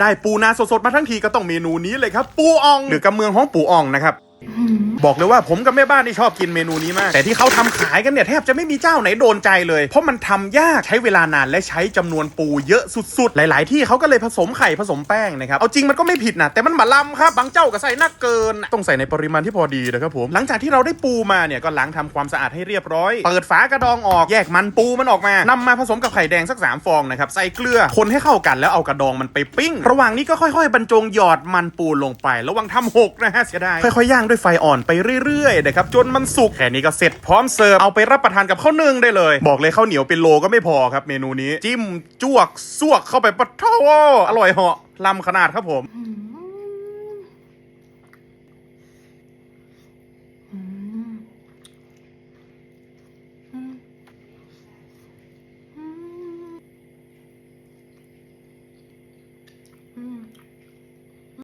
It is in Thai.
ได้ปูนาสดๆมาทั้งทีก็ต้องเมนูนี้เลยครับ ปูอ่องหรือกำเมืองของปูอ่องนะครับ บอกเลยว่าผมกับแม่บ้านที่ชอบกินเมนูนี้มาก แต่ที่เขาทำขายกันเนี่ยแทบจะไม่มีเจ้าไหนโดนใจเลย เพราะมันทำยากใช้เวลานานและใช้จำนวนปูเยอะสุดๆ หลาย ๆ ที่เขาก็เลยผสมไข่ผสมแป้งนะครับ เอาจริงมันก็ไม่ผิดนะแต่มันหมาลำครับ บางเจ้าก็ใส่นักเกิน ต้องใส่ในปริมาณที่พอดีนะครับผม หลังจากที่เราได้ปูมาเนี่ยก็ล้างทำความสะอาดให้เรียบร้อย เปิดฝากระดองออกแยกมันปูมันออกมานำมาผสมกับไข่แดงสักสามฟองนะครับใส่เกลือคนให้เข้ากันแล้วเอากระดองมันไปปิ้ง ระหว่างนี้ก็ค่อย ๆ บรรจงหยอดมันปูลงไประวังทำหกนะฮะเสียดายค่อยๆย่างด้วยไฟอ่อนไปเรื่อยๆนะครับจนมันสุกแค่นี้ก็เสร็จพร้อมเสิร์ฟเอาไปรับประทานกับข้าวนึ่งได้เลย บอกเลยข้าวเหนียวเป็นโลก็ไม่พอครับ เมนูนี้จิ้มจ้วกซวกเข้าไปปะโถอร่อยเหาะลำขนาดครับผมอืม